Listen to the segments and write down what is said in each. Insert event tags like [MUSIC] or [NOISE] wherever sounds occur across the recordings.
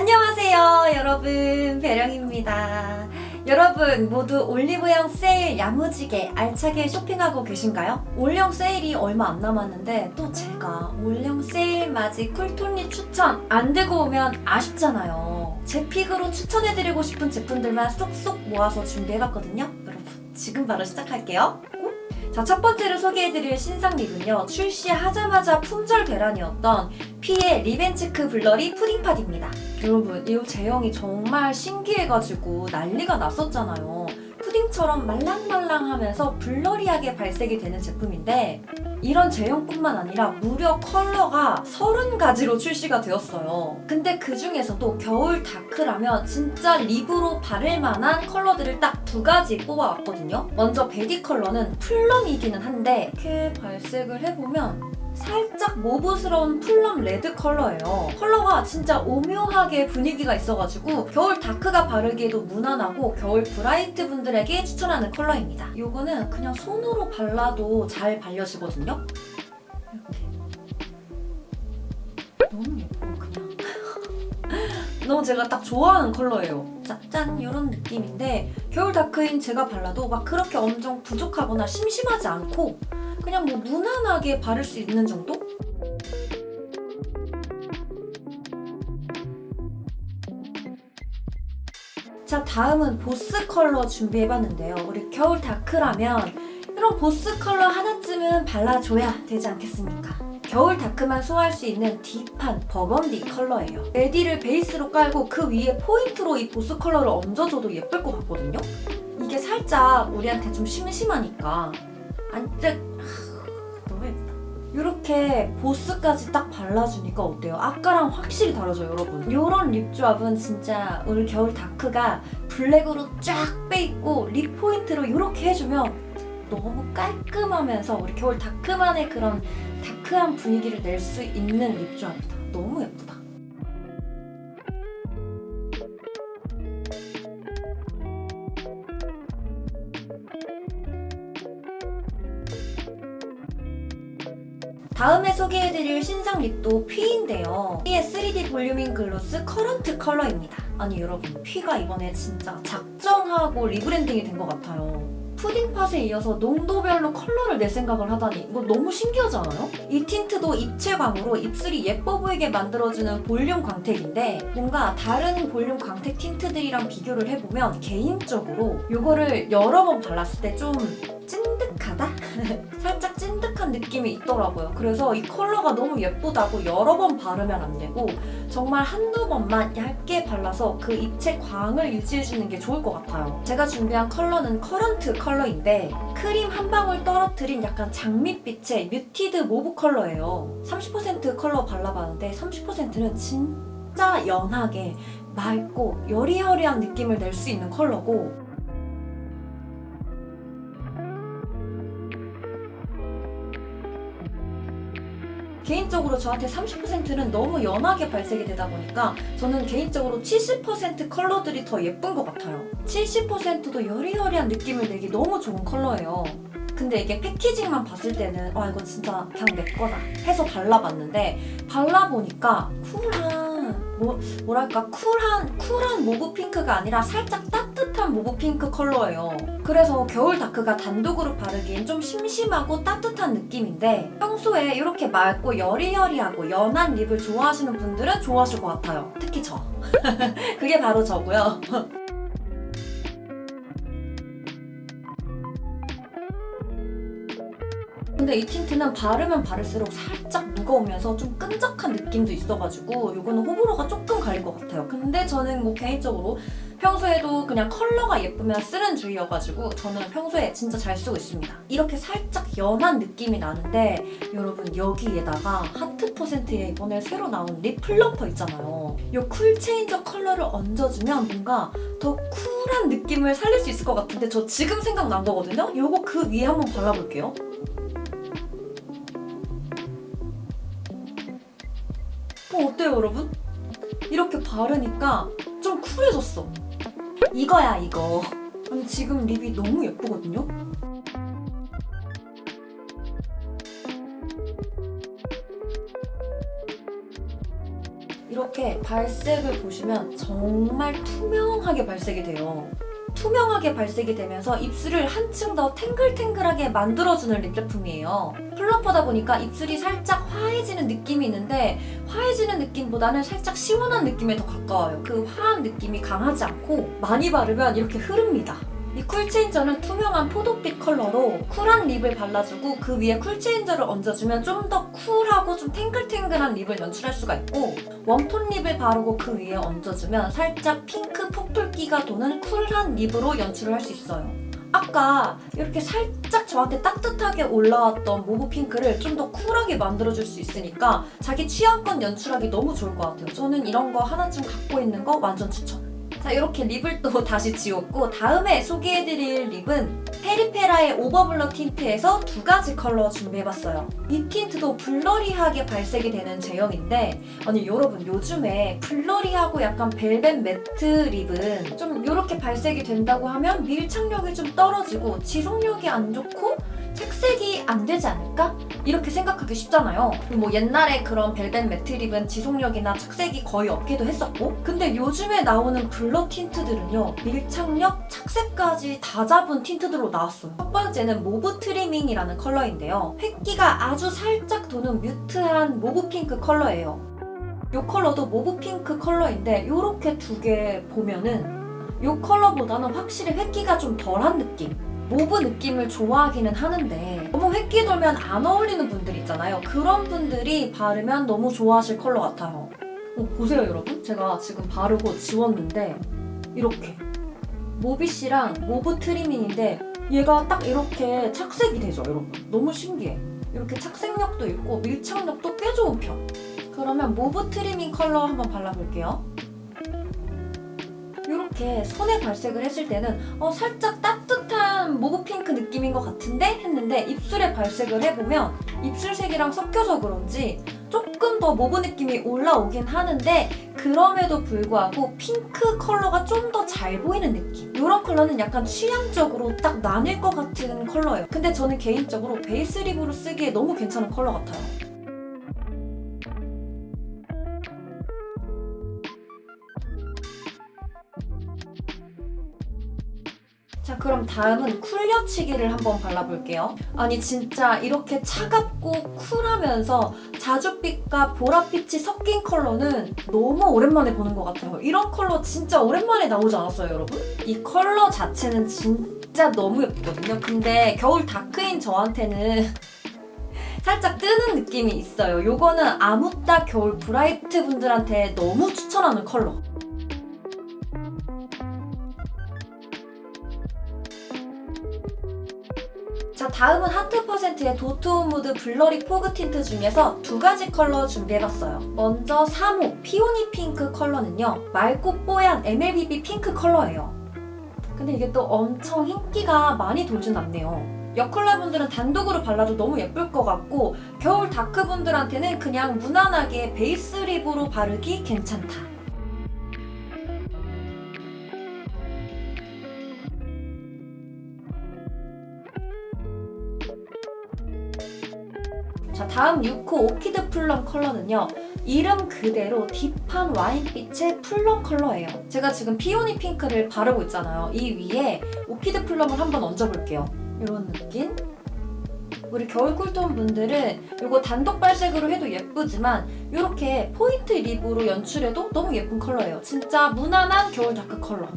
안녕하세요, 여러분. 배령입니다. 여러분, 모두 올리브영 세일 야무지게 알차게 쇼핑하고 계신가요? 올영 세일이 얼마 안 남았는데 또 제가 올영 세일 맞이 쿨톤리 추천 안 되고 오면 아쉽잖아요. 제 픽으로 추천해드리고 싶은 제품들만 쏙쏙 모아서 준비해봤거든요. 여러분, 지금 바로 시작할게요. 자, 첫 번째로 소개해드릴 신상 립은요. 출시하자마자 품절 대란이었던 피의 리벤치크 블러리 푸딩팟입니다. 여러분, 이 제형이 정말 신기해가지고 난리가 났었잖아요. 푸딩처럼 말랑말랑하면서 블러리하게 발색이 되는 제품인데 이런 제형뿐만 아니라 무려 컬러가 30가지로 출시가 되었어요. 근데 그 중에서도 겨울 다크라면 진짜 립으로 바를 만한 컬러들을 딱 두 가지 뽑아왔거든요. 먼저 베디 컬러는 플럼이기는 한데 이렇게 발색을 해보면 살짝 모브스러운 플럼 레드 컬러예요. 컬러가 진짜 오묘하게 분위기가 있어가지고 겨울 다크가 바르기에도 무난하고 겨울 브라이트 분들에게 추천하는 컬러입니다. 이거는 그냥 손으로 발라도 잘 발려지거든요. 너무 예뻐 그냥. [LAUGHS] 너무 제가 딱 좋아하는 컬러예요. 짠 이런 느낌인데 겨울 다크인 제가 발라도 막 그렇게 엄청 부족하거나 심심하지 않고 그냥 뭐 무난하게 바를 수 있는 정도? 자 다음은 보스 컬러 준비해봤는데요. 우리 겨울 다크라면 이런 보스 컬러 하나쯤은 발라줘야 되지 않겠습니까? 겨울 다크만 소화할 수 있는 딥한 버건디 컬러예요. 레디를 베이스로 깔고 그 위에 포인트로 이 보스 컬러를 얹어줘도 예쁠 것 같거든요? 이게 살짝 우리한테 좀 심심하니까 안뜩. 이렇게 보스까지 딱 발라주니까 어때요? 아까랑 확실히 다르죠, 여러분? 이런 립 조합은 진짜 우리 겨울 다크가 블랙으로 쫙 빼있고 립 포인트로 이렇게 해주면 너무 깔끔하면서 우리 겨울 다크만의 그런 다크한 분위기를 낼 수 있는 립 조합이다. 너무 예쁘다. 다음에 소개해드릴 신상 립도 피인데요. 피의 3D 볼륨인 글로스 커런트 컬러입니다. 아니 여러분 피가 이번에 진짜 작정하고 리브랜딩이 된 것 같아요. 푸딩팟에 이어서 농도별로 컬러를 낼 생각을 하다니 이거 너무 신기하지 않아요? 이 틴트도 입체광으로 입술이 예뻐 보이게 만들어주는 볼륨 광택인데 뭔가 다른 볼륨 광택 틴트들이랑 비교를 해보면 개인적으로 이거를 여러 번 발랐을 때 좀 찐득하다? [LAUGHS] 살짝 느낌이 있더라고요. 그래서 이 컬러가 너무 예쁘다고 여러 번 바르면 안 되고 정말 한두 번만 얇게 발라서 그 입체 광을 유지해주는 게 좋을 것 같아요. 제가 준비한 컬러는 커런트 컬러인데 크림 한 방울 떨어뜨린 약간 장밋빛의 뮤티드 모브 컬러예요. 30% 컬러 발라봤는데 30%는 진짜 연하게 맑고 여리여리한 느낌을 낼 수 있는 컬러고 개인적으로 저한테 30%는 너무 연하게 발색이 되다 보니까 저는 개인적으로 70% 컬러들이 더 예쁜 것 같아요. 70%도 여리여리한 느낌을 내기 너무 좋은 컬러예요. 근데 이게 패키징만 봤을 때는 와 이거 진짜 그냥 내 거다 해서 발라봤는데 발라보니까 쿨한 뭐, 뭐랄까 쿨한 쿨한 모브 핑크가 아니라 살짝 따뜻한 모브 핑크 컬러예요. 그래서 겨울 다크가 단독으로 바르기엔 좀 심심하고 따뜻한 느낌인데 평소에 이렇게 맑고 여리여리하고 연한 립을 좋아하시는 분들은 좋아하실 것 같아요. 특히 저. [LAUGHS] 그게 바로 저고요. [LAUGHS] 근데 이 틴트는 바르면 바를수록 살짝 무거우면서 좀 끈적한 느낌도 있어가지고 이거는 호불호가 조금 갈릴 것 같아요. 근데 저는 뭐 개인적으로 평소에도 그냥 컬러가 예쁘면 쓰는 주의여가지고 저는 평소에 진짜 잘 쓰고 있습니다. 이렇게 살짝 연한 느낌이 나는데 여러분 여기에다가 하트 퍼센트에 이번에 새로 나온 립 플럼퍼 있잖아요. 이 쿨체인저 컬러를 얹어주면 뭔가 더 쿨한 느낌을 살릴 수 있을 것 같은데 저 지금 생각난 거거든요? 이거 그 위에 한번 발라볼게요. 어, 어때요, 여러분? 이렇게 바르니까 좀 쿨해졌어. 이거야, 이거. 아니, 지금 립이 너무 예쁘거든요? 이렇게 발색을 보시면 정말 투명하게 발색이 돼요. 투명하게 발색이 되면서 입술을 한층 더 탱글탱글하게 만들어주는 립 제품이에요. 플럼퍼다 보니까 입술이 살짝 화해지는 느낌이 있는데 화해지는 느낌보다는 살짝 시원한 느낌에 더 가까워요. 그 화한 느낌이 강하지 않고 많이 바르면 이렇게 흐릅니다. 이 쿨체인저는 투명한 포도빛 컬러로 쿨한 립을 발라주고 그 위에 쿨체인저를 얹어주면 좀 더 쿨하고 좀 탱글탱글한 립을 연출할 수가 있고 웜톤 립을 바르고 그 위에 얹어주면 살짝 핑크 포플기가 도는 쿨한 립으로 연출을 할 수 있어요. 아까 이렇게 살짝 저한테 따뜻하게 올라왔던 모브 핑크를 좀 더 쿨하게 만들어줄 수 있으니까 자기 취향껏 연출하기 너무 좋을 것 같아요. 저는 이런 거 하나쯤 갖고 있는 거 완전 추천. 자 이렇게 립을 또 [LAUGHS] 다시 지웠고 다음에 소개해드릴 립은 페리페라의 오버블러 틴트에서 두 가지 컬러 준비해봤어요. 이 틴트도 블러리하게 발색이 되는 제형인데 아니 여러분 요즘에 블러리하고 약간 벨벳 매트 립은 좀 이렇게 발색이 된다고 하면 밀착력이 좀 떨어지고 지속력이 안 좋고 색색이 안 되지 않을까? 이렇게 생각하기 쉽잖아요. 뭐 옛날에 그런 벨벳 매트 립은 지속력이나 착색이 거의 없기도 했었고 근데 요즘에 나오는 블러 틴트들은요 밀착력, 착색까지 다 잡은 틴트들로 나왔어요. 첫 번째는 모브 트리밍이라는 컬러인데요. 획기가 아주 살짝 도는 뮤트한 모브 핑크 컬러예요. 이 컬러도 모브 핑크 컬러인데 이렇게 두 개 보면은 이 컬러보다는 확실히 획기가 좀 덜한 느낌. 모브 느낌을 좋아하기는 하는데 너무 획기 돌면 안 어울리는 분들 있잖아요. 그런 분들이 바르면 너무 좋아하실 컬러 같아요. 어, 보세요 여러분. 제가 지금 바르고 지웠는데 이렇게 모비씨랑 모브 트리밍인데 얘가 딱 이렇게 착색이 되죠 여러분. 너무 신기해. 이렇게 착색력도 있고 밀착력도 꽤 좋은 편. 그러면 모브 트리밍 컬러 한번 발라볼게요. 이렇게 손에 발색을 했을 때는 어, 살짝 따뜻 한 모브 핑크 느낌인 것 같은데? 했는데 입술에 발색을 해보면 입술색이랑 섞여서 그런지 조금 더 모브 느낌이 올라오긴 하는데 그럼에도 불구하고 핑크 컬러가 좀 더 잘 보이는 느낌. 이런 컬러는 약간 취향적으로 딱 나뉠 것 같은 컬러예요. 근데 저는 개인적으로 베이스 립으로 쓰기에 너무 괜찮은 컬러 같아요 그럼 다음은 쿨려치기를 한번 발라볼게요. 아니 진짜 이렇게 차갑고 쿨하면서 자줏빛과 보랏빛이 섞인 컬러는 너무 오랜만에 보는 것 같아요. 이런 컬러 진짜 오랜만에 나오지 않았어요 여러분? 이 컬러 자체는 진짜 너무 예쁘거든요. 근데 겨울 다크인 저한테는 [LAUGHS] 살짝 뜨는 느낌이 있어요. 요거는 아무따 겨울 브라이트 분들한테 너무 추천하는 컬러 자 다음은 하트 퍼센트의 도트온 무드 블러리 포그 틴트 중에서 두 가지 컬러 준비해봤어요. 먼저 3호 피오니 핑크 컬러는요 맑고 뽀얀 MLBB 핑크 컬러예요. 근데 이게 또 엄청 흰기가 많이 돌진 않네요. 여컬러 분들은 단독으로 발라도 너무 예쁠 것 같고 겨울 다크 분들한테는 그냥 무난하게 베이스 립으로 바르기 괜찮다. 다음 6호 오키드 플럼 컬러는요 이름 그대로 딥한 와인빛의 플럼 컬러예요. 제가 지금 피오니 핑크를 바르고 있잖아요. 이 위에 오키드 플럼을 한번 얹어볼게요. 이런 느낌? 우리 겨울 쿨톤 분들은 이거 단독 발색으로 해도 예쁘지만 이렇게 포인트 립으로 연출해도 너무 예쁜 컬러예요. 진짜 무난한 겨울 다크 컬러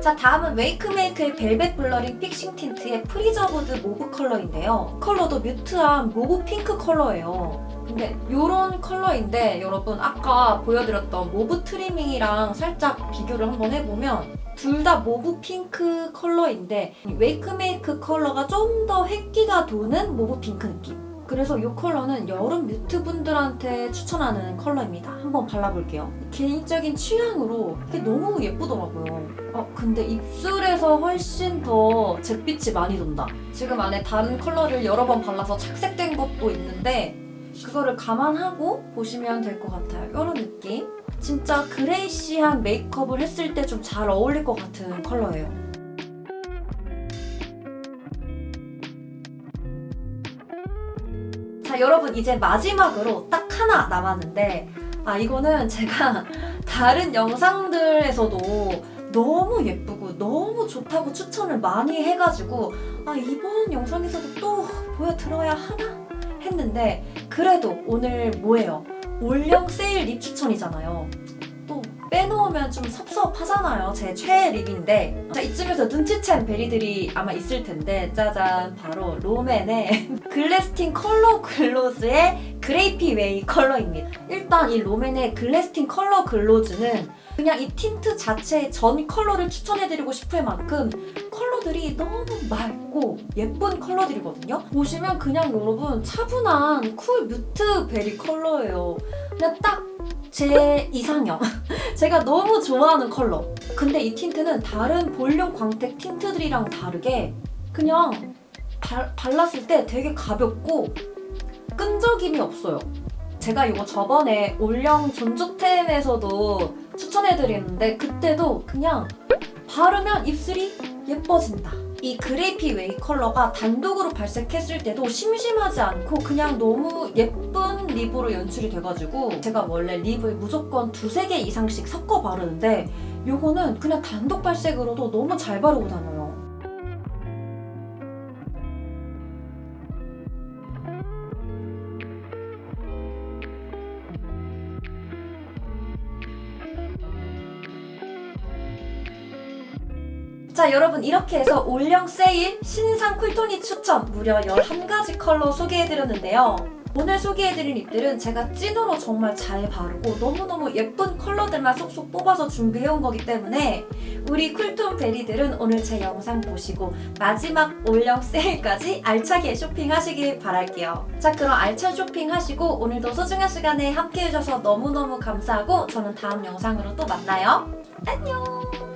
자 다음은 웨이크메이크의 벨벳 블러링 픽싱 틴트의 프리저브드 모브 컬러인데요. 컬러도 뮤트한 모브 핑크 컬러예요. 근데 이런 컬러인데 여러분 아까 보여드렸던 모브 트리밍이랑 살짝 비교를 한번 해보면 둘 다 모브 핑크 컬러인데 웨이크메이크 컬러가 좀 더 획기가 도는 모브 핑크 느낌 그래서 이 컬러는 여름 뮤트 분들한테 추천하는 컬러입니다. 한번 발라볼게요. 개인적인 취향으로 이게 너무 예쁘더라고요. 어, 근데 입술에서 훨씬 더 잿빛이 많이 돈다. 지금 안에 다른 컬러를 여러 번 발라서 착색된 것도 있는데 그거를 감안하고 보시면 될 것 같아요. 이런 느낌. 진짜 그레이시한 메이크업을 했을 때 좀 잘 어울릴 것 같은 컬러예요. 여러분 이제 마지막으로 딱 하나 남았는데 아 이거는 제가 [LAUGHS] 다른 영상들에서도 너무 예쁘고 너무 좋다고 추천을 많이 해가지고 아 이번 영상에서도 또 보여드려야 하나 했는데 그래도 오늘 뭐예요? 올영 세일 립 추천이잖아요. 또 빼놓으면 좀 섭섭하잖아요. 제 최애 립인데 자 이쯤에서 눈치챈 베리들이 아마 있을 텐데 짜잔 바로 롬앤의 [LAUGHS] 글래스틴 컬러 글로즈의 그레이피 웨이 컬러입니다. 일단 이 롬앤의 글래스틴 컬러 글로즈는 그냥 이 틴트 자체의 전 컬러를 추천해드리고 싶을 만큼 컬러들이 너무 맑고 예쁜 컬러들이거든요. 보시면 그냥 여러분 차분한 쿨 뮤트 베리 컬러예요. 그냥 딱 제 이상형. [LAUGHS] 제가 너무 좋아하는 컬러. 근데 이 틴트는 다른 볼륨 광택 틴트들이랑 다르게 그냥 발, 발랐을 때 되게 가볍고 끈적임이 없어요. 제가 이거 저번에 올영 존조템에서도 추천해드렸는데 그때도 그냥 바르면 입술이 예뻐진다. 이 그레이피 웨이 컬러가 단독으로 발색했을 때도 심심하지 않고 그냥 너무 예쁜 립으로 연출이 돼가지고 제가 원래 립을 무조건 두세 개 이상씩 섞어 바르는데 요거는 그냥 단독 발색으로도 너무 잘 바르고 다녀요. 자 여러분 이렇게 해서 올영 세일 신상 쿨톤이 추천 무려 11가지 컬러 소개해드렸는데요. 오늘 소개해드린 립들은 제가 찐으로 정말 잘 바르고 너무너무 예쁜 컬러들만 쏙쏙 뽑아서 준비해온 거기 때문에 우리 쿨톤 베리들은 오늘 제 영상 보시고 마지막 올영 세일까지 알차게 쇼핑하시길 바랄게요. 자 그럼 알찬 쇼핑하시고 오늘도 소중한 시간에 함께 해주셔서 너무너무 감사하고 저는 다음 영상으로 또 만나요. 안녕